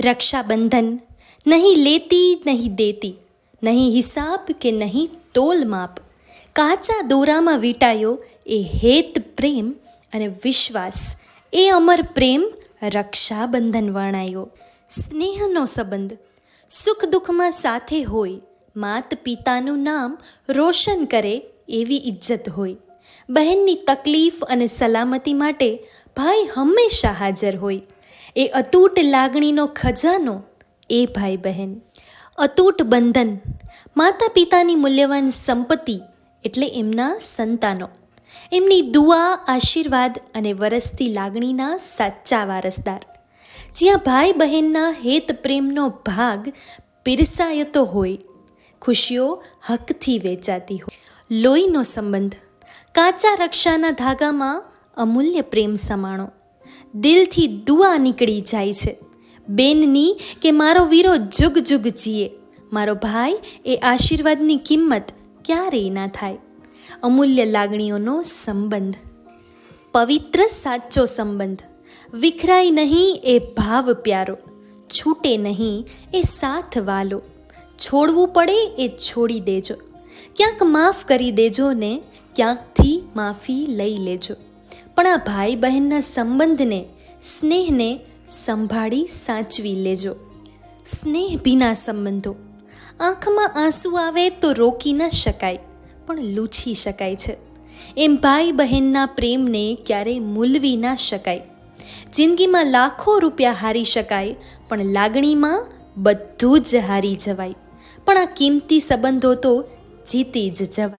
રક્ષાબંધન નહીં લેતી, નહીં દેતી, નહીં હિસાબ કે નહીં તોલ માપ. કાચા દોરામાં વીંટાયો એ હેત પ્રેમ અને વિશ્વાસ. એ અમર પ્રેમ રક્ષાબંધન વર્ણાયો. સ્નેહનો સંબંધ સુખ દુઃખમાં સાથે હોય, માત પિતાનું નામ રોશન કરે એવી ઇજ્જત હોય. બહેનની તકલીફ અને સલામતી માટે ભાઈ હંમેશા હાજર હોય. એ અતૂટ લાગણીનો ખજાનો એ ભાઈ બહેન અતૂટ બંધન માતા પિતાની મૂલ્યવાન સંપત્તિ એટલે એમના સંતાનો. એમની દુઆ, આશીર્વાદ અને વરસતી લાગણીના સાચા વારસદાર. જ્યાં ભાઈ બહેનના હેત પ્રેમનો ભાગ પીરસાયતો હોય, ખુશીઓ હકથી વેચાતી હોય. લોહીનો સંબંધ, કાચા રક્ષાના ધાગામાં અમૂલ્ય પ્રેમ સમાણો. દિલથી દુઆ નીકળી જાય છે. બેનની કે મારો વીરો જુગ જુગ જીએ. મારો ભાઈ એ આશીર્વાદની કિંમત ક્યારેય ના થાય. અમૂલ્ય લાગણીઓનો સંબંધ. પવિત્ર સાચો સંબંધ. વિખરાય નહીં એ ભાવ પ્યારો. છૂટે નહીં એ સાથ વાલો. છોડવું પડે એ છોડી દેજો. ક્યાંક માફ કરી દેજો ને ક્યાંકથી માફી લઈ લેજો. પણ આ ભાઈ બહેનના સંબંધને, સ્નેહને સંભાળી સાચવી લેજો. સ્નેહ ભીના સંબંધો. આંખમાં આંસુ આવે તો રોકી ન શકાય, પણ લૂછી શકાય છે. એમ ભાઈ બહેનના પ્રેમને ક્યારેય મૂલવી ના શકાય. જિંદગીમાં લાખો રૂપિયા હારી શકાય, પણ લાગણીમાં બધું જ હારી જવાય. પણ આ કિંમતી સંબંધો તો જીતી જ જવાય.